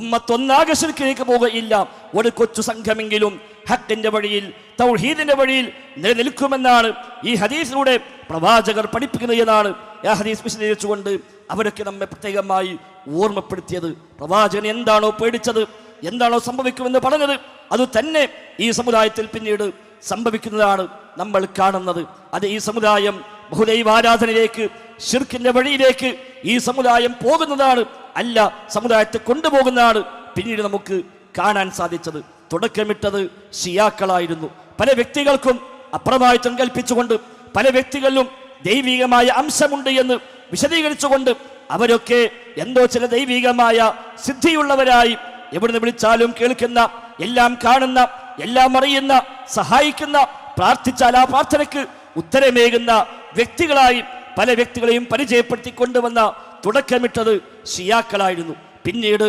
ഉമ്മത്തൊന്നാകെ ശിർക്കിലേക്ക് പോകുകയില്ല ഒരു കൊച്ചു സംഘമെങ്കിലും ഹക്കിന്റെ വഴിയിൽ തൗഹീദിന്റെ വഴിയിൽ നിലനിൽക്കുമെന്നാണ് ഈ ഹദീസിലൂടെ പ്രവാചകർ പഠിപ്പിക്കുന്നത് എന്നാണ് ആ ഹദീസ് വിശദീകരിച്ചുകൊണ്ട് അവരൊക്കെ നമ്മെ പ്രത്യേകമായി ഓർമ്മപ്പെടുത്തിയത്. പ്രവാചകൻ എന്താണോ പേടിച്ചത് എന്താണോ സംഭവിക്കുമെന്ന് പറഞ്ഞത് അത് തന്നെ ഈ സമുദായത്തിൽ പിന്നീട് സംഭവിക്കുന്നതാണ് നമ്മൾ കാണുന്നത്. അത് ഈ സമുദായം ബഹുദൈവാരാധനയിലേക്ക് ഷിർക്കിന്റെ വഴിയിലേക്ക് ഈ സമുദായം പോകുന്നതാണ് അല്ല സമുദായത്തെ കൊണ്ടുപോകുന്നതാണ് പിന്നീട് നമുക്ക് കാണാൻ സാധിച്ചത്. തുടക്കമിട്ടത് ഷിയാക്കളായിരുന്നു. പല വ്യക്തികൾക്കും അപ്രമായിത്വം കൽപ്പിച്ചുകൊണ്ട് പല വ്യക്തികളിലും ദൈവികമായ അംശമുണ്ട് എന്ന് വിശദീകരിച്ചുകൊണ്ട് അവരൊക്കെ എന്തോ ചില ദൈവികമായ സിദ്ധിയുള്ളവരായി എവിടുന്ന് വിളിച്ചാലും കേൾക്കുന്ന എല്ലാം കാണുന്ന എല്ലാം അറിയുന്ന സഹായിക്കുന്ന പ്രാർത്ഥിച്ചാൽ ആ പ്രാർത്ഥനയ്ക്ക് ഉത്തരമേകുന്ന വ്യക്തികളായി പല വ്യക്തികളെയും പരിചയപ്പെടുത്തി കൊണ്ടുവന്ന തുടക്കമിട്ടത് ഷിയാക്കളായിരുന്നു. പിന്നീട്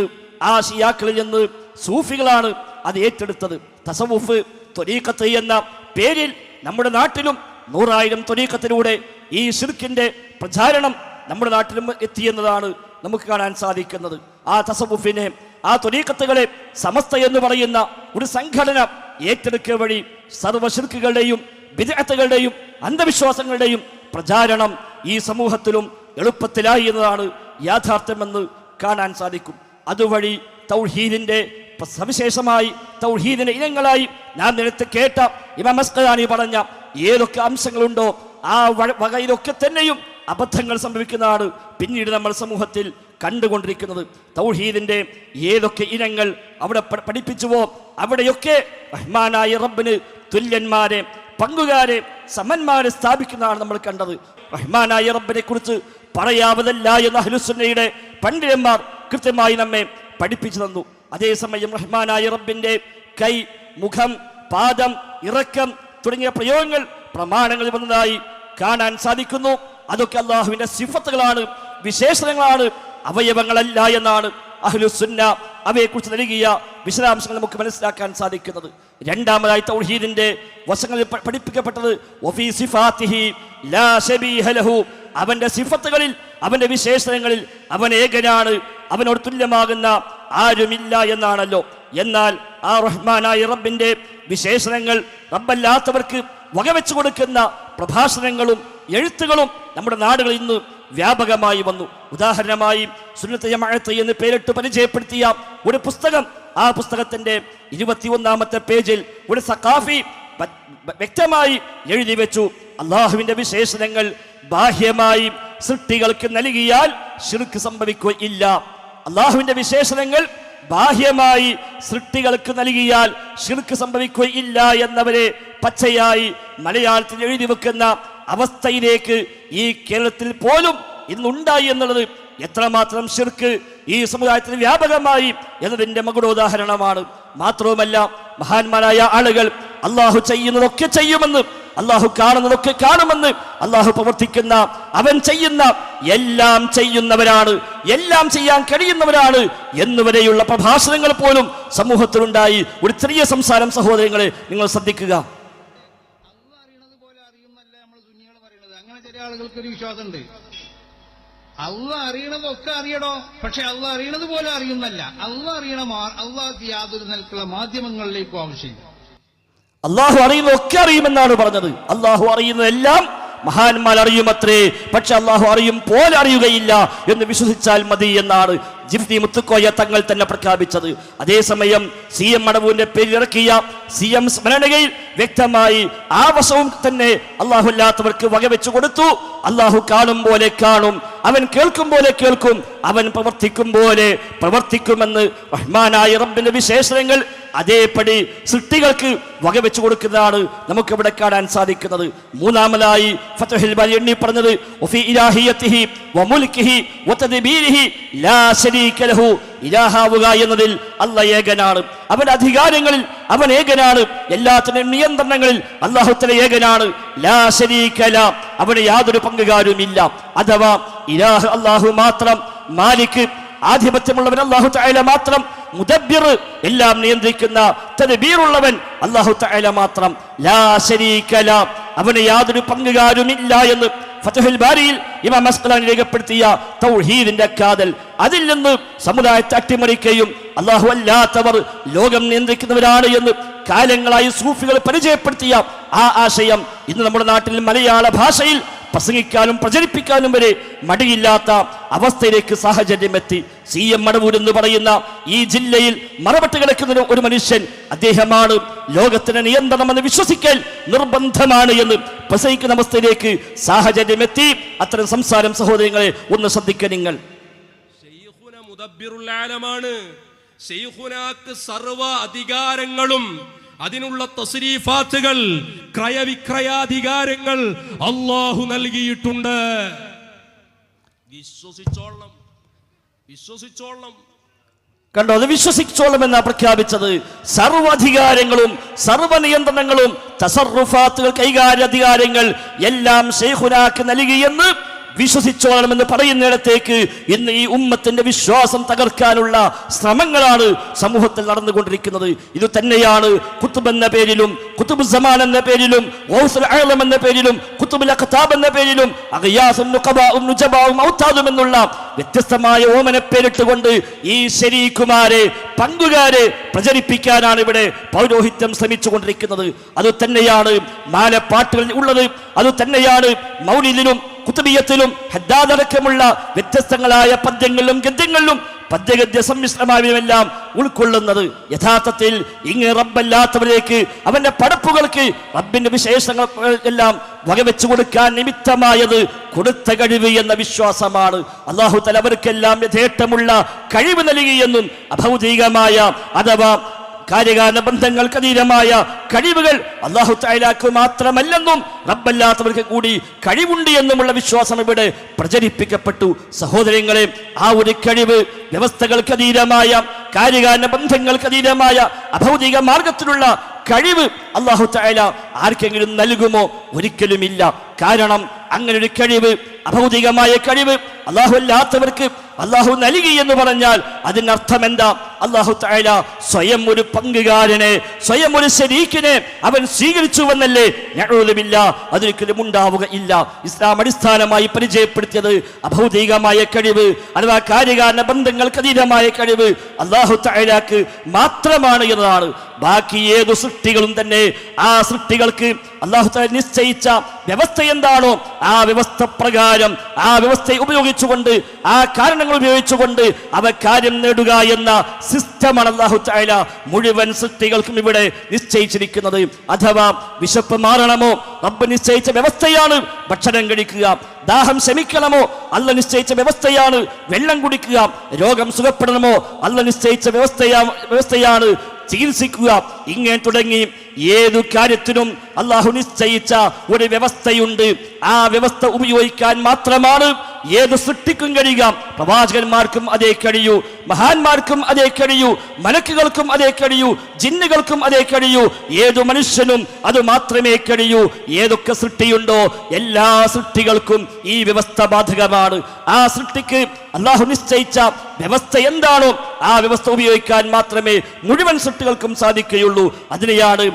ആ ഷിയാക്കളിൽ നിന്ന് സൂഫികളാണ് അത് ഏറ്റെടുത്തത്. തസവുഫ് ത്വരീക്കത്ത് എന്ന പേരിൽ നമ്മുടെ നാട്ടിലും നൂറായിരം ത്വരീക്കത്തിലൂടെ ഈ ഷിർക്കിന്റെ പ്രചാരണം നമ്മുടെ നാട്ടിലും എത്തിയെന്നതാണ് നമുക്ക് കാണാൻ സാധിക്കുന്നത്. ആ തസവുഫിനെ ആ ത്വരീക്കത്തുകളെ സമസ്ത എന്ന് പറയുന്ന ഒരു സംഘടന ഏറ്റെടുക്കുക വഴി സർവശിർക്കുകളുടെയും വിദഗ്ധകളുടെയും അന്ധവിശ്വാസങ്ങളുടെയും പ്രചാരണം ഈ സമൂഹത്തിലും എളുപ്പത്തിലായി എന്നതാണ് യാഥാർത്ഥ്യമെന്ന് കാണാൻ സാധിക്കും. അതുവഴി തൗഹീദിന്റെ പ- സവിശേഷമായി തൗഹീദിന്റെ ഇനങ്ങളായി നാം നേരത്തെ കേട്ട ഇമാം അസ്കലാനി പറഞ്ഞ ഏതൊക്കെ അംശങ്ങളുണ്ടോ ആ വകയിലൊക്കെ തന്നെയും അബദ്ധങ്ങൾ സംഭവിക്കുന്നതാണ് പിന്നീട് നമ്മൾ സമൂഹത്തിൽ കണ്ടുകൊണ്ടിരിക്കുന്നത്. തൗഹീദിന്റെ ഏതൊക്കെ ഇനങ്ങൾ അവിടെ പഠിപ്പിച്ചുവോ അവിടെയൊക്കെ റഹ്മാനായ റബ്ബിന് തുല്യന്മാരെ പങ്കുകാരെ സമന്മാരെ സ്ഥാപിക്കുന്നതാണ് നമ്മൾ കണ്ടത്. റഹ്മാനായ റബ്ബിനെ കുറിച്ച് പറയാവതല്ല എന്ന അഹ്ലുസുന്നയുടെ പണ്ഡിതന്മാർ കൃത്യമായി നമ്മെ പഠിപ്പിച്ചു തന്നു. അതേസമയം റഹ്മാനായ റബ്ബിന്റെ കൈ മുഖം പാദം ഇറക്കം തുടങ്ങിയ പ്രയോഗങ്ങൾ പ്രമാണങ്ങളിൽ വന്നതായി കാണാൻ സാധിക്കുന്നു. അതൊക്കെ അള്ളാഹുവിന്റെ സിഫത്തുകളാണ് വിശേഷണങ്ങളാണ് അവയവങ്ങളല്ല എന്നാണ് അഹ്ലുസുന്ന അവയെക്കുറിച്ച് നൽകിയ വിശദാംശങ്ങൾ നമുക്ക് മനസ്സിലാക്കാൻ സാധിക്കുന്നത്. രണ്ടാമതായി തൗഹീദിന്റെ വശങ്ങളിൽ പഠിപ്പിക്കപ്പെട്ടത് അവന്റെ സിഫത്തുകളിൽ അവന്റെ വിശേഷണങ്ങളിൽ അവൻ ഏകനാണ് അവനോട് തുല്യമാകുന്ന ആരുമില്ല എന്നാണല്ലോ. എന്നാൽ ആ റഹ്മാനായ റബ്ബിന്റെ വിശേഷണങ്ങൾ റബ്ബല്ലാത്തവർക്ക് വകവെച്ചു കൊടുക്കുന്ന പ്രഭാഷണങ്ങളും എഴുത്തുകളും നമ്മുടെ നാടുകളിൽ ഇന്ന് വ്യാപകമായി വന്നു. ഉദാഹരണമായി സുന്നത്ത് എന്ന് പേരിട്ട് പരിചയപ്പെടുത്തിയ ഒരു പുസ്തകം. ആ പുസ്തകത്തിന്റെ ഇരുപത്തിയൊന്നാമത്തെ പേജിൽ ഒരു സഖാഫി വ്യക്തമായി എഴുതി വെച്ചു. അള്ളാഹുവിന്റെ വിശേഷണങ്ങൾ ബാഹ്യമായി സൃഷ്ടികൾക്ക് നൽകിയാൽ ശിർക്ക് സംഭവിക്കുകയില്ല അള്ളാഹുവിന്റെ വിശേഷണങ്ങൾ ബാഹ്യമായി സൃഷ്ടികൾക്ക് നൽകിയാൽ ഷിർക്ക് സംഭവിക്കുകയില്ല എന്നവരെ പച്ചയായി മലയാളത്തിൽ എഴുതി വെക്കുന്ന അവസ്ഥയിലേക്ക് ഈ കേരളത്തിൽ പോലും ഇന്നുണ്ടായി എന്നുള്ളത് എത്രമാത്രം ശിർക്ക് ഈ സമുദായത്തിൽ വ്യാപകമായി എന്നതിന്റെ മകുടോദാഹരണമാണ്. മാത്രവുമല്ല മഹാന്മാരായ ആളുകൾ അള്ളാഹു ചെയ്യുന്നതൊക്കെ ചെയ്യുമെന്ന് അള്ളാഹു കാണുന്നതൊക്കെ കാണുമെന്ന് അള്ളാഹു പ്രവർത്തിക്കുന്ന അവൻ ചെയ്യുന്ന എല്ലാം ചെയ്യുന്നവരാണ് എല്ലാം ചെയ്യാൻ കഴിയുന്നവരാണ് എന്നുവരെയുള്ള പ്രഭാഷണങ്ങൾ പോലും സമൂഹത്തിലുണ്ടായി. ഒരു ചെറിയ സംസാരം സഹോദരങ്ങളെ നിങ്ങൾ ശ്രദ്ധിക്കുക അള്ള അറിയണത് പോലെ അറിയുന്നല്ല നമ്മൾ സുന്നികൾ പറയണത് അങ്ങനെ ചില ആളുകൾക്ക് ഒരു വിശ്വാസമുണ്ട്. അള്ള അറിയണതൊക്കെ അറിയണോ പക്ഷെ അള്ള അറിയണത് പോലെ അറിയുന്നല്ല. അള്ള അറിയണ അള്ളാഹ് യാതൊരു നിലക്കുള്ള മാധ്യമങ്ങളിലേക്കും ആവശ്യമില്ല. അള്ളാഹു അറിയുന്നതൊക്കെ അറിയുമെന്നാണ് പറഞ്ഞത്. അള്ളാഹു അറിയുന്നതെല്ലാം മഹാന്മാർ അറിയുമത്രേ. പക്ഷെ അള്ളാഹു അറിയും പോലെ അറിയുകയില്ല എന്ന് വിശ്വസിച്ചാൽ മതി എന്നാണ് ജിഫ്തി മുത്തുക്കോയ തങ്ങൾ തന്നെ പ്രഖ്യാപിച്ചത്. അതേസമയം സി എം മടവൂരിന്റെ പേരിറക്കിയ സി എം സ്മരണയിൽ വ്യക്തമായി ആ വശവും തന്നെ അള്ളാഹുല്ലാത്തവർക്ക് വകവെച്ചു കൊടുത്തു. അള്ളാഹു കാണും പോലെ കാണും. അവൻ കേൾക്കും പോലെ കേൾക്കും. അവൻ പ്രവർത്തിക്കും പോലെ പ്രവർത്തിക്കുമെന്ന് റഹ്മാനായ റബ്ബിന്റെ വിശേഷണങ്ങൾ അതേപടി സൃഷ്ടികൾക്ക് വകവെച്ചു കൊടുക്കുന്നതാണ് നമുക്ക് ഇവിടെ കാണാൻ സാധിക്കുന്നത്. മൂന്നാമതായി എണ്ണി പറഞ്ഞത് ഇലാഹിയത്തിഹി ലാ ശരീക ലഹു. എന്നതിൽ അല്ല ഏകനാണ്. അവൻ അധികാരങ്ങളിൽ അവൻ ഏകനാണ്. എല്ലാത്തിനും നിയന്ത്രണങ്ങളിൽ അള്ളാഹുത്തല ഏകനാണ്. ലാ ശരീക അവന് യാതൊരു പങ്കുകാരുമില്ല. അഥവാ ഇലാഹ് അള്ളാഹു മാത്രം മാലിക് ആധിപത്യമുള്ളവൻ അള്ളാഹു മാത്രം മുദബ്ബിർ എല്ലാം നിയന്ത്രിക്കുന്ന തദ്ബീറുള്ളവൻ അല്ലാഹു തആല മാത്രം. ലാ ശരീക ല. അവന് യാതൊരു പങ്കുകാരുമില്ല എന്ന് ഫതഹുൽ ബാരിയിൽ ഇമാം അസ്കലാനി രേഖപ്പെടുത്തിയ തൗഹീദിന്റെ കാതൽ. അതിൽ നിന്ന് സമുദായത്തെ അട്ടിമറിക്കുകയും അള്ളാഹു അല്ലാത്തവർ ലോകം നിയന്ത്രിക്കുന്നവരാണ് എന്ന് കാലങ്ങളായി സൂഫികൾ പരിചയപ്പെടുത്തിയ ആ ആശയം ഇന്ന് നമ്മുടെ നാട്ടിൽ മലയാള ഭാഷയിൽ പ്രസംഗിക്കാനും പ്രചരിപ്പിക്കാനും വരെ മടിയില്ലാത്ത അവസ്ഥയിലേക്ക് സാഹചര്യം എത്തി സി എം മടവൂർ എന്ന് പറയുന്ന ഈ ജില്ലയിൽ മറപട്ട് കിടക്കുന്ന ഒരു മനുഷ്യൻ അദ്ദേഹമാണ് ലോകത്തിന് നിയന്ത്രണമെന്ന് വിശ്വസിക്കൽ നിർബന്ധമാണ് എന്ന് പ്രസംഗിക്കുന്ന അവസ്ഥയിലേക്ക് സാഹചര്യം എത്തി അത്തരം സംസാരം സഹോദരങ്ങളെ ഒന്ന് ശ്രദ്ധിക്കുക നിങ്ങൾ. സർവ അധികാരങ്ങളും അതിനുള്ള തസ്രീഫാത്തുകൾ ക്രയവിക്രയാധികാരങ്ങൾ അള്ളാഹു നൽകിയിട്ടുണ്ട്. വിശ്വസിച്ചോളണം. വിശ്വസിച്ചോളണം. കണ്ടോ അത് വിശ്വസിച്ചോളം എന്നാ പ്രഖ്യാപിച്ചത്? സർവധികാരങ്ങളും സർവനിയന്ത്രണങ്ങളും തസറുഫാത്തുകൾ കൈകാര്യാധികാരങ്ങൾ എല്ലാം ഷെയ്ഖുനാക്ക് നൽകിയെന്ന് വിശ്വസിച്ചോളണമെന്ന് പറയുന്നിടത്തേക്ക് ഇന്ന് ഈ ഉമ്മത്തിന്റെ വിശ്വാസം തകർക്കാനുള്ള ശ്രമങ്ങളാണ് സമൂഹത്തിൽ നടന്നുകൊണ്ടിരിക്കുന്നത്. ഇത് തന്നെയാണ് കുത്തുബ് എന്ന പേരിലും കുത്തുബ് സമാൻ എന്ന പേരിലും അഅ്ലം എന്ന പേരിലും കുത്തുബുൽ അഖതാബ് എന്ന പേരിലും അഗയാസും നുഖബാവും ഔത്താദും എന്നുള്ള വ്യത്യസ്തമായ ഓമന പേരിട്ടുകൊണ്ട് ഈ ശരീക്കുമാരെ പങ്കുകാരെ പ്രചരിപ്പിക്കാനാണ് ഇവിടെ പൗരോഹിത്യം ശ്രമിച്ചുകൊണ്ടിരിക്കുന്നത്. അത് തന്നെയാണ് മാലപ്പാട്ടുകളിൽ ഉള്ളത്. അത് തന്നെയാണ് മൗലിദിലും കുത്തുബിയത്തിലും ഹദ്ദാദടക്കമുള്ള വ്യത്യസ്തങ്ങളായ പദ്യങ്ങളിലും ഗദ്യങ്ങളിലും പദ്യഗദ്യ സമ്മിശ്രമായവയെല്ലാം ഉൾക്കൊള്ളുന്നത് യഥാർത്ഥത്തിൽ ഇങ്ങ് റബ്ബല്ലാത്തവരേക്ക് അവന്റെ പടപ്പുകൾക്ക് റബ്ബിന്റെ വിശേഷങ്ങൾ എല്ലാം വകവെച്ചു കൊടുക്കാൻ നിമിത്തമായത് കൊടുത്ത കഴിവ് എന്ന വിശ്വാസമാണ്. അള്ളാഹു തലവർക്കെല്ലാം യഥേട്ടമുള്ള കഴിവ് നൽകിയെന്നും അഭൗതികമായ അഥവാ കാര്യകാരണ ബന്ധങ്ങൾക്ക് അതീതമായ കഴിവുകൾ അള്ളാഹു തായാലാക്ക് മാത്രമല്ലെന്നും റബ്ബല്ലാത്തവർക്ക് കൂടി കഴിവുണ്ട് എന്നുമുള്ള വിശ്വാസം ഇവിടെ പ്രചരിപ്പിക്കപ്പെട്ടു. സഹോദരങ്ങളെ ആ ഒരു കഴിവ് വ്യവസ്ഥകൾക്ക് അതീതമായ കാര്യകാരണ ബന്ധങ്ങൾക്ക് അതീതമായ അഭൗതിക മാർഗത്തിലുള്ള കഴിവ് അള്ളാഹു തായാല ആർക്കെങ്കിലും നൽകുമോ? ഒരിക്കലുമില്ല. കാരണം അങ്ങനൊരു കഴിവ് അഭൗതികമായ കഴിവ് അള്ളാഹു അല്ലാത്തവർക്ക് അള്ളാഹു നൽകി എന്ന് പറഞ്ഞാൽ അതിനർത്ഥം എന്താ? അള്ളാഹു തായ സ്വയം ഒരു പങ്കുകാരനെ സ്വയം ഒരു ശരീക്കിനെ അവൻ സ്വീകരിച്ചുവെന്നല്ലേ? ഞഴുതുമില്ല അതൊരിക്കലും ഉണ്ടാവുക ഇല്ല ഇസ്ലാം അടിസ്ഥാനമായി പരിചയപ്പെടുത്തിയത് അഭൗതികമായ കഴിവ് അഥവാ കാര്യകാരണ ബന്ധങ്ങൾക്ക് അതീതമായ കഴിവ് അള്ളാഹു തായക്ക് മാത്രമാണ് എന്നതാണ്. ബാക്കി ഏതു സൃഷ്ടികളും തന്നെ ആ സൃഷ്ടികൾക്ക് അള്ളാഹു താല നിശ്ചയിച്ച വ്യവസ്ഥ എന്താണോ ആ വ്യവസ്ഥ പ്രകാരം ആ വ്യവസ്ഥയെ ഉപയോഗിച്ചുകൊണ്ട് ആ കാരണങ്ങൾ ഉപയോഗിച്ചുകൊണ്ട് അവ കാര്യം നേടുക എന്ന സിസ്റ്റമാണ് അള്ളാഹു ചായ മുഴുവൻ സൃഷ്ടികൾക്കും ഇവിടെ നിശ്ചയിച്ചിരിക്കുന്നത്. അഥവാ വിശപ്പ് മാറണമോ? റബ്ബ് നിശ്ചയിച്ച വ്യവസ്ഥയാണ് ഭക്ഷണം കഴിക്കുക. ദാഹം ശമിക്കണമോ? അല്ല നിശ്ചയിച്ച വ്യവസ്ഥയാണ് വെള്ളം കുടിക്കുക. രോഗം സുഖപ്പെടണമോ? അല്ല നിശ്ചയിച്ച വ്യവസ്ഥയാ വ്യവസ്ഥയാണ് ചികിത്സിക്കുക. ഇങ്ങനെ തുടങ്ങി ഏതു കാര്യത്തിനും അള്ളാഹു നിശ്ചയിച്ച ഒരു വ്യവസ്ഥയുണ്ട്. ആ വ്യവസ്ഥ ഉപയോഗിക്കാൻ മാത്രമാണ് ഏത് സൃഷ്ടിക്കും കഴിയുക. പ്രവാചകന്മാർക്കും അതേ കഴിയൂ. മഹാന്മാർക്കും അതേ കഴിയൂ. മലക്കുകൾക്കും അതേ കഴിയൂ. ജിന്നുകൾക്കും അതേ കഴിയൂ. ഏതു മനുഷ്യനും അത് മാത്രമേ കഴിയൂ. ഏതൊക്കെ സൃഷ്ടിയുണ്ടോ എല്ലാ സൃഷ്ടികൾക്കും ഈ വ്യവസ്ഥ ബാധകമാണ്. ആ സൃഷ്ടിക്ക് അള്ളാഹു നിശ്ചയിച്ച വ്യവസ്ഥ എന്താണോ ആ വ്യവസ്ഥ ഉപയോഗിക്കാൻ മാത്രമേ മുഴുവൻ സൃഷ്ടികൾക്കും സാധിക്കുകയുള്ളൂ. അതിനെയാണ്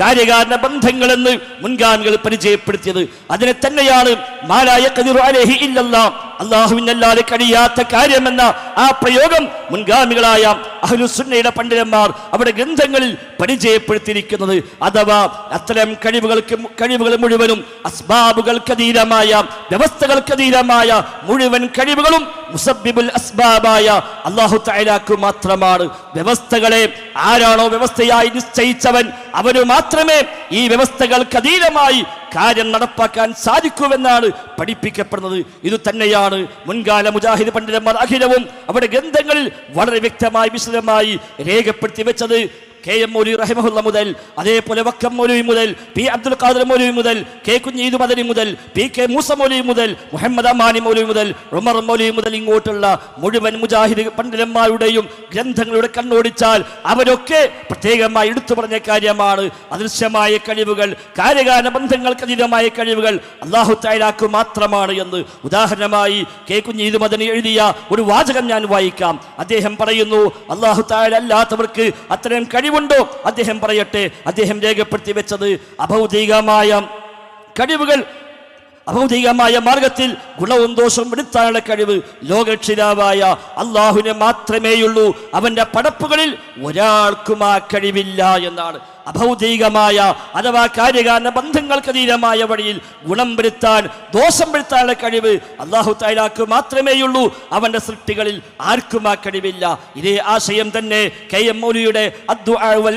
കാര്യകാരണ ബന്ധങ്ങൾ എന്ന് മുൻഗാമികൾ പരിചയപ്പെടുത്തിയത്. അതിനെ തന്നെയാണ് മാലായ അലൈഹി ഇല്ലല്ലാ അള്ളാഹുവിനല്ലാതെ കഴിയാത്ത കാര്യമെന്ന ആ പ്രയോഗം മുൻഗാമികളായ അഹ്ലുസുന്നയുടെ പണ്ഡിതന്മാർ അവരുടെ ഗ്രന്ഥങ്ങളിൽ പരിചയപ്പെടുത്തിയിരിക്കുന്നത്. അഥവാ അത്തരം കഴിവുകൾക്ക് കഴിവുകൾ മുഴുവനും അസ്ബാബുകൾക്കതീരമായ വ്യവസ്ഥകൾക്കതീരമായ മുഴുവൻ കഴിവുകളും മുസബിബുൽ അസ്ബാബായ അള്ളാഹു തആലാക്ക് മാത്രമാണ്. വ്യവസ്ഥകളെ ആരാണോ വ്യവസ്ഥയായി നിശ്ചയിച്ചവൻ അവന് മാത്രമേ ഈ വ്യവസ്ഥകൾക്ക് അതീതമായി കാര്യം നടപ്പാക്കാൻ സാധിക്കുമെന്നാണ് പഠിപ്പിക്കപ്പെടുന്നത്. ഇത് തന്നെയാണ് മുൻകാല മുജാഹിദ് പണ്ഡിതന്മാർ അഖിലവും അവിടെ ഗ്രന്ഥങ്ങളിൽ വളരെ വ്യക്തമായി വിശദമായി രേഖപ്പെടുത്തി വെച്ചത് കെ എം മൗലി റഹിമഹുല്ല മുതൽ അതേപോലെ വക്കം മൗലവി മുതൽ പി അബ്ദുൽ ഖാദർ മൗലവി മുതൽ കെ കുഞ്ഞീദ് മദനി മുതൽ പി കെ മൂസ മൗലവി മുതൽ മുഹമ്മദ് അമാനി മൗലവി മുതൽ ഉമർ മൗലവി മുതൽ ഇങ്ങോട്ടുള്ള മുഴുവൻ മുജാഹിദ് പണ്ഡിതന്മാരുടെയും ഗ്രന്ഥങ്ങളുടെ കണ്ണോടിച്ചാൽ അവരൊക്കെ പ്രത്യേകമായി എടുത്തു പറഞ്ഞ കാര്യമാണ്. അദൃശ്യമായ കഴിവുകൾ കാര്യകാല ബന്ധങ്ങൾക്ക് അതീതമായ കഴിവുകൾ അള്ളാഹു തായാലാക്ക് മാത്രമാണ് എന്ന് ഉദാഹരണമായി കെ കുഞ്ഞീദ് മദനി എഴുതിയ ഒരു വാചകം ഞാൻ വായിക്കാം. അദ്ദേഹം പറയുന്നു അള്ളാഹു തായാലല്ലാത്തവർക്ക് അത്തരം അത്തരം കഴിവുണ്ടോ? അദ്ദേഹം പറയട്ടെ. അദ്ദേഹം രേഖപ്പെടുത്തി വെച്ചത് അഭൗതികമായ കഴിവുകൾ അഭൗതികമായ മാർഗത്തിൽ ഗുണവും ദോഷവും എടുത്താനുള്ള കഴിവ് ലോകക്ഷിതാവായ അള്ളാഹുവിന് മാത്രമേയുള്ളൂ. അവന്റെ പടപ്പുകളിൽ ഒരാൾക്കും ആ കഴിവില്ല എന്നാണ്. അഭൗതികമായ അഥവാ കാര്യകാരണ ബന്ധങ്ങൾക്ക് അതീതമായ വഴിയിൽ ഗുണം വരുത്താൻ ദോഷം വരുത്താനുള്ള കഴിവ് അള്ളാഹു താലാക്ക് മാത്രമേയുള്ളൂ. അവന്റെ സൃഷ്ടികളിൽ ആർക്കും ആ കഴിവില്ല. ഇതേ ആശയം തന്നെ കെ എം മൗലിയുടെ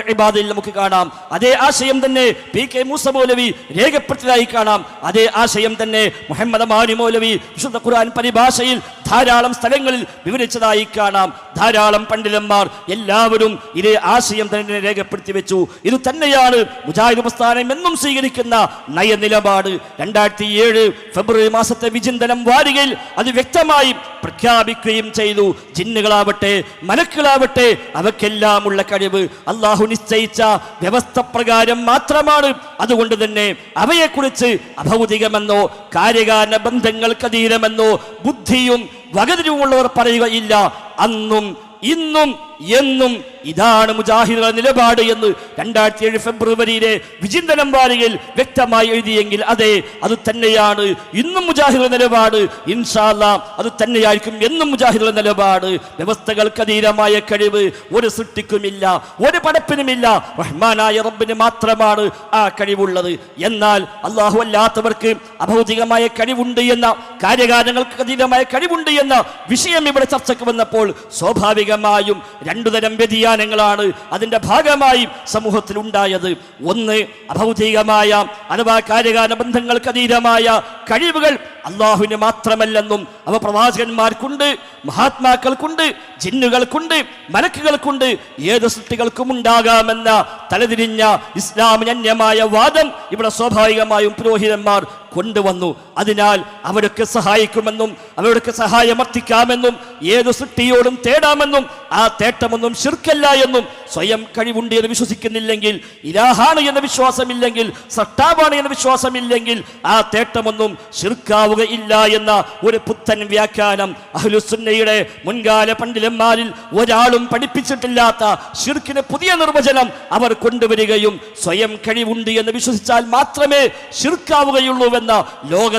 ഇബാദിൽ നമുക്ക് കാണാം. അതേ ആശയം തന്നെ പി കെ മൂസ മൗലവി രേഖപ്പെടുത്തിയതായി കാണാം. അതേ ആശയം തന്നെ മുഹമ്മദ് മാരി മൗലവി വിശുദ്ധ ഖുർആൻ പരിഭാഷയിൽ ധാരാളം സ്ഥലങ്ങളിൽ വിവരിച്ചതായി കാണാം. ധാരാളം പണ്ഡിതന്മാർ എല്ലാവരും ഇതേ ആശയം തന്നെ രേഖപ്പെടുത്തി വെച്ചു. ഇത് തന്നെയാണ് മുജാഹിദ് പ്രസ്ഥാനം എന്നും സ്വീകരിക്കുന്ന നയനിലപാട്. രണ്ടായിരത്തി ഏഴ് ഫെബ്രുവരി മാസത്തെ വിചിന്തനം വാരികയിൽ അത് വ്യക്തമായി പ്രഖ്യാപിക്കുകയും ചെയ്തു. ജിന്നുകളാവട്ടെ മലക്കുകളാവട്ടെ അവക്കെല്ലാമുള്ള കഴിവ്. അള്ളാഹു നിശ്ചയിച്ച വ്യവസ്ഥ പ്രകാരം മാത്രമാണ് അതുകൊണ്ട് തന്നെ അവയെക്കുറിച്ച് അഭൗതികമെന്നോ കാര്യകാരണ ബന്ധങ്ങൾക്കതീരമെന്നോ ബുദ്ധിയും വകതിരിവുമുള്ളവർ പറയുകയില്ല അന്നും ഇന്നും എന്നും ഇതാണ് മുജാഹിദുകളുടെ നിലപാട് എന്ന് രണ്ടായിരത്തി ഏഴ് ഫെബ്രുവരിയിലെ വിചിന്തനം വാരികയിൽ വ്യക്തമായി എഴുതിയെങ്കിൽ അതെ അത് തന്നെയാണ്. ഇന്നും മുജാഹിദുകളുടെ നിലപാട്. ഇൻഷാല്ല അത് തന്നെയായിരിക്കും എന്നും മുജാഹിദുകളുടെ നിലപാട്. വ്യവസ്ഥകൾക്ക് അതീതമായ കഴിവ് ഒരു സൃഷ്ടിക്കുമില്ല ഒരു പടപ്പിനുമില്ല. റഹ്മാനായ റബ്ബിന് മാത്രമാണ് ആ കഴിവുള്ളത്. എന്നാൽ അള്ളാഹു അല്ലാത്തവർക്ക് അഭൗതികമായ കഴിവുണ്ട് എന്ന കാര്യകാരണങ്ങൾക്ക് അതീതമായ കഴിവുണ്ട് എന്ന വിഷയം ഇവിടെ ചർച്ചയ്ക്ക് വന്നപ്പോൾ സ്വാഭാവികമായും രണ്ടു തരം വ്യതിയാനങ്ങളാണ് അതിന്റെ ഭാഗമായി സമൂഹത്തിൽ ഉണ്ടായത് ഒന്ന് അഭൗതികമായ അഥവാ കാര്യകാല ബന്ധങ്ങൾക്ക് അതീതമായ കഴിവുകൾ അള്ളാഹുവിന് മാത്രമല്ലെന്നും അവ പ്രവാചകന്മാർക്കുണ്ട് മഹാത്മാക്കൾക്കുണ്ട് ജിന്നുകൾക്കുണ്ട് മലക്കുകൾക്കുണ്ട്. ഏത് സൃഷ്ടികൾക്കും ഉണ്ടാകാമെന്ന തലതിരിഞ്ഞ ഇസ്ലാമിന് അന്യമായ വാദം ഇവിടെ സ്വാഭാവികമായും പുരോഹിതന്മാർ കൊണ്ടുവന്നു. അതിനാൽ അവരൊക്കെ സഹായിക്കുമെന്നും അവരൊക്കെ സഹായമർത്ഥിക്കാമെന്നും ഏത് സൃഷ്ടിയോടും തേടാമെന്നും ആ തേട്ടമൊന്നും ശിർക്കല്ല എന്നും സ്വയം കഴിവുണ്ട് എന്ന് വിശ്വസിക്കുന്നില്ലെങ്കിൽ ഇലാഹാണ് എന്ന വിശ്വാസമില്ലെങ്കിൽ സട്ടാവാണ് എന്ന വിശ്വാസമില്ലെങ്കിൽ ആ തേട്ടമൊന്നും ശിർക്കാവുകയില്ല എന്ന ഒരു പുത്തൻ വ്യാഖ്യാനം അഹ്ലുസുന്നയുടെ മുൻകാല പണ്ഡിതന്മാരിൽ ഒരാളും പഠിപ്പിച്ചിട്ടില്ലാത്ത ഷിർക്കിന് പുതിയ നിർവചനം അവർ കൊണ്ടുവരികയും സ്വയം കഴിവുണ്ട് എന്ന് വിശ്വസിച്ചാൽ മാത്രമേ ഷിർക്കാവുകയുള്ളൂവെന്ന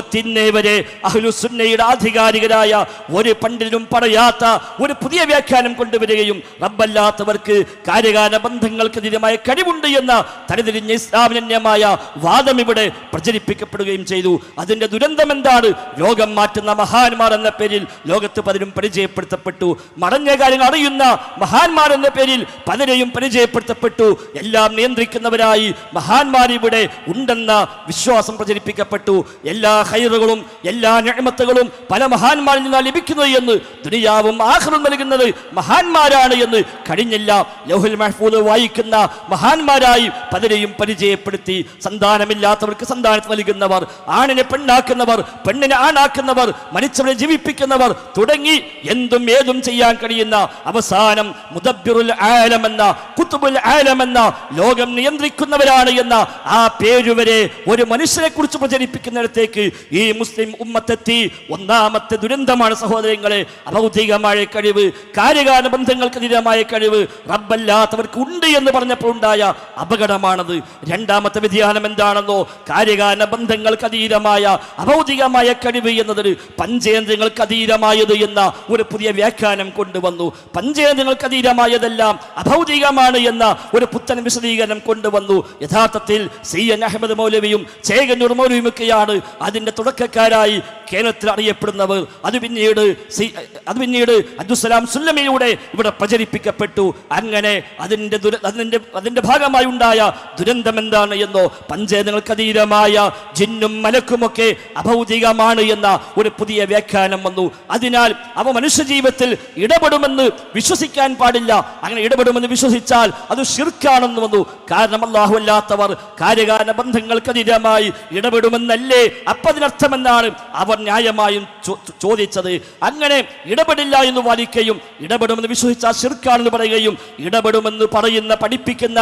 ലോകത്തിന്നെ വരെ അഹ്ലുസുന്നയുടെ ആധികാരികരായ ഒരു പണ്ഡിതനും പറയാത്ത ഒരു പുതിയ വ്യാഖ്യാനം കൊണ്ടുവരികയും റബ്ബല്ലാത്തവർക്ക് കാര്യകാല ബന്ധങ്ങൾക്കെതിരമായ കഴിവുണ്ട് എന്ന തനിതിരിഞ്ഞ ഇസ്ലാമിനന്യമായ വാദം ഇവിടെ പ്രചരിപ്പിക്കപ്പെടുകയും ചെയ്തു. അതിന്റെ ദുരന്തം എന്താണ്? ലോകം മാറ്റുന്ന മഹാന്മാർ എന്ന പേരിൽ ലോകത്ത് പലരും പരിചയപ്പെടുത്തപ്പെട്ടു. മടഞ്ഞ കാര്യങ്ങൾ അറിയുന്ന മഹാന്മാർ എന്ന പേരിൽ പലരെയും പരിചയപ്പെടുത്തപ്പെട്ടു. എല്ലാം നിയന്ത്രിക്കുന്നവരായി മഹാന്മാർ ഇവിടെ ഉണ്ടെന്ന വിശ്വാസം പ്രചരിപ്പിക്കപ്പെട്ടു. എല്ലാ ഹൈറുകളും എല്ലാ ഞമത്തുകളും പല മഹാന്മാരിൽ നിന്നാണ് ലഭിക്കുന്നത് എന്ന് ദുനിയാവും ആഹ്റും നൽകുന്നത് മഹാന്മാരാണ് എന്ന് കഴിഞ്ഞില്ല ലൗഹുൽ മഹ്ഫൂദ് വായിക്കുന്ന മഹാന്മാരായി പലരെയും പരിചയപ്പെടുത്തി സന്താനമില്ലാത്തവർക്ക് സന്താനത്ത് നൽകുന്നവർ ആണിനെ പെണ്ണാക്കുന്നവർ പെണ്ണിനെ ആണാക്കുന്നവർ മരിച്ചവരെ ജീവിപ്പിക്കുന്നവർ തുടങ്ങി എന്തും ഏതും ചെയ്യാൻ കഴിയുന്ന അവസാനം മുദബ്ബിറുൽ ആലമെന്ന കുത്തുബുൽ ആലം എന്ന ലോകം നിയന്ത്രിക്കുന്നവരാണ് എന്ന ആ പേരുവരെ ഒരു മനുഷ്യനെ കുറിച്ച് പ്രചരിപ്പിക്കുന്നിടത്തേക്ക് ഈ മുസ്ലിം ഉമ്മത്തെത്തി ഒന്നാമത്തെ ദുരന്തമാണ് സഹോദരങ്ങളെ അഭൗതികമായ കഴിവ് കാര്യകാല ബന്ധങ്ങൾക്കെതിരമായ കഴിവ് റബ്ബല്ലാത്തവർക്ക് ഉണ്ട് എന്ന് പറഞ്ഞപ്പോൾ ഉണ്ടായ അപകടമാണത്. രണ്ടാമത്തെ വ്യതിയാനം എന്താണെന്നോ കാര്യകാല ബന്ധങ്ങൾക്ക് അതീതമായ അഭൗതികമായ കഴിവ് എന്നതൊരു പഞ്ചേന്ദ്രങ്ങൾക്ക് അതീതമായത് എന്ന ഒരു പുതിയ വ്യാഖ്യാനം കൊണ്ടുവന്നു. പഞ്ചേന്ദ്രങ്ങൾക്ക് അതീതമായതെല്ലാം അഭൗതികമാണ് എന്ന ഒരു പുത്തൻ വിശദീകരണം കൊണ്ടുവന്നു. യഥാർത്ഥത്തിൽ സി എൻ അഹമ്മദ് മൗലവിയും ചേകന്നൂർ മൗലവിയുമൊക്കെയാണ് അതിന്റെ തുടക്കക്കാരായി കേരളത്തിൽ അറിയപ്പെടുന്നവർ. അത് പിന്നീട് അത് പിന്നീട് അബ്ദുസലാം സുല്ലമയിലൂടെ ഇവിടെ പ്രചരിപ്പിക്കപ്പെട്ടു. അങ്ങനെ അതിന്റെ ദുര അതിന്റെ അതിന്റെ ഭാഗമായി ഉണ്ടായ ദുരന്തം എന്താണ് എന്നോ പഞ്ചേതങ്ങൾക്ക് അതീതമായ ജിന്നും മലക്കുമൊക്കെ അഭൗതികമാണ് എന്ന ഒരു പുതിയ വ്യാഖ്യാനം വന്നു. അതിനാൽ അവ മനുഷ്യജീവിതത്തിൽ ഇടപെടുമെന്ന് വിശ്വസിക്കാൻ പാടില്ല. അങ്ങനെ ഇടപെടുമെന്ന് വിശ്വസിച്ചാൽ അത് ഷിർക്കാണെന്ന് വന്നു. കാരണം അള്ളാഹു അല്ലാത്തവർ ബന്ധങ്ങൾക്കതീതമായി ഇടപെടുമെന്നല്ലേ. ഇടപെടുമെന്നല്ലേ അപ്പതിനർത്ഥമെന്നാണ് അവർ ന്യായമായും ചോദിച്ചത്. അങ്ങനെ ഇടപെടില്ല എന്ന് വാദിക്കുകയും ഇടപെടുമെന്ന് വിശ്വസിച്ചാൽ ശിർക്കാണെന്ന് പറയുകയും ഇടപെടുമെന്ന് പറയുന്ന പഠിപ്പിക്കുന്ന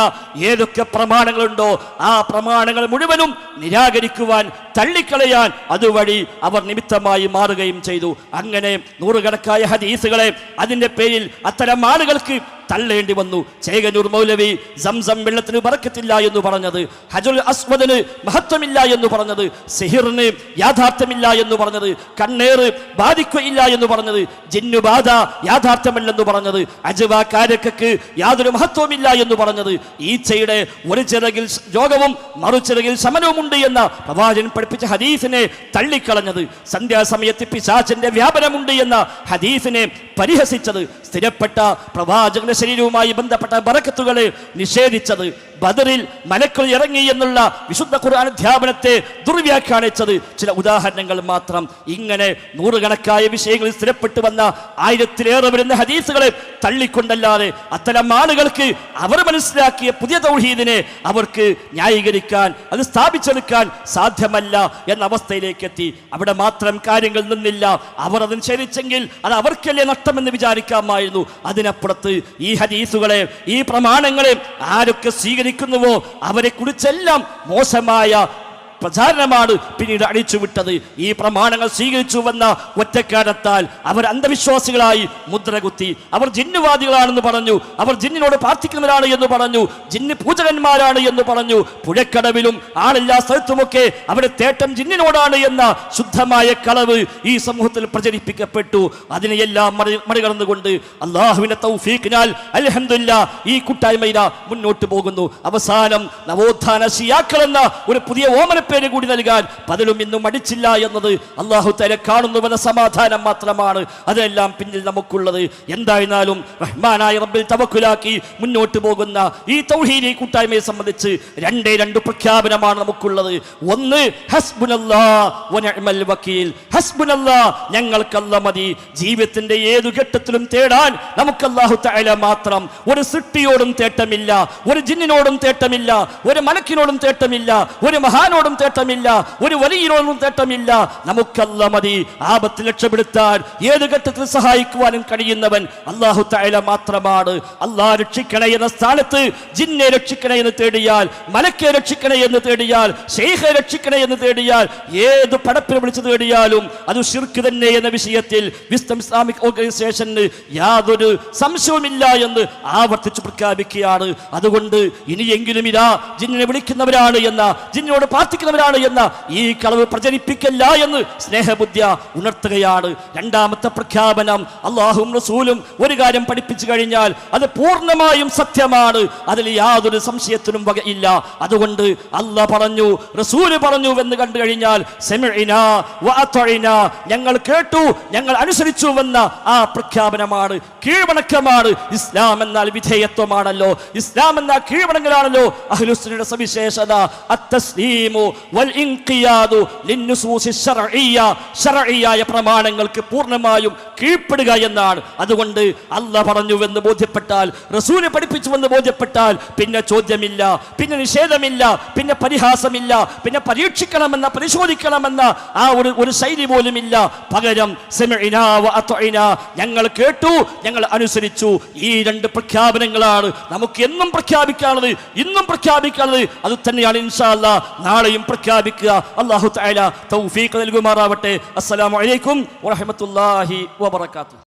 ഏതൊക്കെ പ്രമാണങ്ങളുണ്ടോ ആ പ്രമാണങ്ങൾ മുഴുവനും നിരാകരിക്കുവാൻ തള്ളിക്കളയാൻ അതുവഴി അവർ നിമിത്തമായി മാറുകയും ചെയ്തു. അങ്ങനെ നൂറുകണക്കായ ഹദീസുകളെ അതിന്റെ പേരിൽ അത്തരം ആളുകൾക്ക് തള്ളേണ്ടി വന്നു. ചേകനൂർ മൗലവി സംസം വെള്ളത്തിന് പറക്കത്തില്ല എന്ന് പറഞ്ഞത് ഹജുൽ അസ്വദിന് മഹത്വമില്ല എന്ന് പറഞ്ഞത് സിഹിറിന് യാഥാർത്ഥ്യമില്ല എന്ന് പറഞ്ഞത് കണ്ണേറ് ബാധിക്കുകയില്ല എന്ന് പറഞ്ഞത് ജിന്നുബാധ യാഥാർത്ഥ്യമല്ലെന്ന് പറഞ്ഞത് അജവ കാരക്കക്ക് യാതൊരു മഹത്വമില്ല എന്ന് പറഞ്ഞത് ഈച്ചയുടെ ഒരു ചിറകിൽ രോഗവും മറുചിറകിൽ ശമനവുമുണ്ട് എന്ന പ്രവാചകൻ പഠിപ്പിച്ച ഹദീസിനെ തള്ളിക്കളഞ്ഞത്. സന്ധ്യാസമയത്ത് പിശാചന്റെ വ്യാപനമുണ്ട് എന്ന ഹദീസിനെ പരിഹസിച്ചത് സ്ഥിരപ്പെട്ട പ്രവാചകന്റെ ശരീരവുമായി ബന്ധപ്പെട്ട ബറക്കത്തുകളെ നിഷേധിച്ചത് ബദറിൽ മലക്കൾ ഇറങ്ങി എന്നുള്ള വിശുദ്ധ ഖുർആൻ അധ്യാപനത്തെ ദുർവ്യാഖ്യാനിച്ചത്. ചില ഉദാഹരണങ്ങൾ മാത്രം ഇങ്ങനെ നൂറുകണക്കായ വിഷയങ്ങളിൽ സ്ഥിരപ്പെട്ടു വന്ന ആയിരത്തിലേറെ വരുന്ന ഹദീസുകളെ തള്ളിക്കൊണ്ടല്ലാതെ അത്തരം ആളുകൾക്ക് അവർ മനസ്സിലാക്കിയ പുതിയ തൗഹീദിനെ അവർക്ക് ന്യായീകരിക്കാൻ അത് സ്ഥാപിച്ചെടുക്കാൻ സാധ്യമല്ല എന്ന അവസ്ഥയിലേക്ക് എത്തി അവിടെ മാത്രം കാര്യങ്ങൾ നിന്നില്ല. അവർ അത് നിഷേധിച്ചെങ്കിൽ അത് അവർക്കല്ലേ നഷ്ടമെന്ന് വിചാരിക്കാമായിരുന്നു. അതിനപ്പുറത്ത് ഈ ഹദീസുകളെ ഈ പ്രമാണങ്ങളെ ആരൊക്കെ സ്വീകരിക്കുന്നുവോ അവരെ കുറിച്ചെല്ലാം മോശമായ പ്രചാരണമാണ് പിന്നീട് അടിച്ചുവിട്ടത് ഈ പ്രമാണങ്ങൾ സ്വീകരിച്ചു വന്ന ഒറ്റക്കാരത്താൽ അവർ അന്ധവിശ്വാസികളായി മുദ്രകുത്തി. അവർ ജിന്നുവാദികളാണെന്ന് പറഞ്ഞു. അവർ ജിന്നിനോട് പ്രാർത്ഥിക്കുന്നവരാണ് എന്ന് പറഞ്ഞു. ജിന്ന് പൂജകന്മാരാണ് എന്ന് പറഞ്ഞു. പുഴക്കടവിലും ആളില്ലാ സ്ഥലത്തുമൊക്കെ അവരുടെ തേട്ടം ജിന്നിനോടാണ് എന്ന ശുദ്ധമായ കളവ് ഈ സമൂഹത്തിൽ പ്രചരിപ്പിക്കപ്പെട്ടു. അതിനെയെല്ലാം മറി മറികടന്നുകൊണ്ട് അള്ളാഹുവിന്റെ തൗഫീഖിനാൽ അലഹമില്ല ഈ കൂട്ടായ്മയില മുന്നോട്ട് പോകുന്നു. അവസാനം നവോത്ഥാന ഷിയാക്കൾ എന്ന ഒരു പുതിയ ഓമന പേര് കൂടി നൽകാൻ പതിലും ഇന്നും മടിച്ചില്ല എന്നത് അള്ളാഹു തല കാണുന്നുവെന്ന സമാധാനം മാത്രമാണ്. അതെല്ലാം പിന്നിൽ നമുക്കുള്ളത്. എന്തായിരുന്നാലും റഹ്മാനായ റബ്ബിൽ തവക്കുലാക്കി മുന്നോട്ട് പോകുന്ന ഈ തൗഹീദി കൂട്ടായ്മയെ സംബന്ധിച്ച് രണ്ടേ രണ്ട് പ്രഖ്യാപനമാണ് നമുക്കുള്ളത്. ഒന്ന് വക്കീൽ. ഞങ്ങൾക്കല്ല മതി. ജീവിതത്തിന്റെ ഏതു ഘട്ടത്തിലും തേടാൻ നമുക്ക് അല്ലാഹു തആല മാത്രം ഒരു സൃഷ്ടിയോടും തേട്ടമില്ല ഒരു ജിന്നിനോടും തേട്ടമില്ല ഒരു മലക്കിനോടും തേട്ടമില്ല ഒരു മഹാനോടും തേട്ടമില്ല. ഒരു വലിയനോടും തേട്ടമില്ല. നമുക്കല്ല മതി. ആപത്ത് രക്ഷപ്പെടുത്താൻ ഏത് ഘട്ടത്തിൽ സഹായിക്കുവാനും കഴിയുന്നവൻ അള്ളാഹു തആല മാത്രമാണ്. അള്ളാഹ് രക്ഷിക്കണേ എന്ന സ്ഥാനത്ത് ജിന്നെ രക്ഷിക്കണേ എന്ന് തേടിയാൽ മലക്കെ രക്ഷിക്കണേ എന്ന് തേടിയാൽ ഷെയ്ഖെ രക്ഷിക്കണേ എന്ന് തേടിയാൽ ഏത് പടപ്പിനെ വിളിച്ചു തേടിയാലും അത് ഷിർക്ക് തന്നെ എന്ന വിഷയത്തിൽ വിസ്തം ഇസ്ലാമിക് ഓർഗനൈസേഷന് യാതൊരു സംശയവുമില്ല എന്ന് ആവർത്തിച്ച് പ്രഖ്യാപിക്കുകയാണ്. അതുകൊണ്ട് ഇനിയെങ്കിലും ഇതാ ജിന്നിനെ വിളിക്കുന്നവരാണ് എന്ന ജിന്നിനോട് പ്രാർത്ഥിക്കുന്നവരാണ് എന്ന് ഈ കളവ് പ്രചരിപ്പിക്കല്ല എന്ന് സ്നേഹബുദ്ധ്യ ഉണർത്തുകയാണ്. രണ്ടാമത്തെ പ്രഖ്യാപനം അള്ളാഹും റസൂലും ഒരു കാര്യം പഠിപ്പിച്ചു കഴിഞ്ഞാൽ അത് പൂർണമായും സത്യമാണ്. അതിൽ യാതൊരു സംശയത്തിനും വകയില്ല. അതുകൊണ്ട് അല്ല പറഞ്ഞു റസൂൽ പറഞ്ഞു എന്ന് കണ്ടു കഴിഞ്ഞാൽ ഞങ്ങൾ കേട്ടു ഞങ്ങൾ അനുസരിച്ചു എന്ന ആ പ്രഖ്യാപനമാണ്. കീഴ്വണക്കമാണ്. ഇസ്ലാം എന്നാൽ വിധേയത്വമാണല്ലോ. ഇസ്ലാം എന്നാൽ കീഴ്വണങ്ങലാണല്ലോ. അഹ്ലുസ്ലിയുടെ സവിശേഷത അത്തസ്ലീമു പ്രമാണങ്ങൾക്ക് പൂർണമായും കീഴ്പ്പെടുക എന്നാണ്. അതുകൊണ്ട് അല്ല പറഞ്ഞുവെന്ന് ബോധ്യപ്പെട്ടാൽ റസൂൽ പഠിപ്പിച്ചുവെന്ന് ബോധ്യപ്പെട്ടാൽ പിന്നെ ചോദ്യമില്ല പിന്നെ നിഷേധമില്ല പിന്നെ പരിഹാസമില്ല പിന്നെ പരീക്ഷിക്കണമെന്ന പരിശോധിക്കണമെന്ന ആ ഒരു ഒരു ശൈലി പോലും ഇല്ല പകരം ഞങ്ങൾ കേട്ടു ഞങ്ങൾ അനുസരിച്ചു. ഈ രണ്ട് പ്രഖ്യാപനങ്ങളാണ് നമുക്ക് എന്നും പ്രഖ്യാപിക്കാനുള്ളത് ഇന്നും പ്രഖ്യാപിക്കാനുള്ളത്. അത് തന്നെയാണ് ഇൻഷാല്ല നാളെയും പ്രഖ്യാപിക്കുക. അള്ളാഹു തആല തൗഫീഖ് നൽകുമാറാവട്ടെ. അസ്സലാമു അലൈക്കും വറഹ്മത്തുള്ളാഹി വബറകാതുഹു.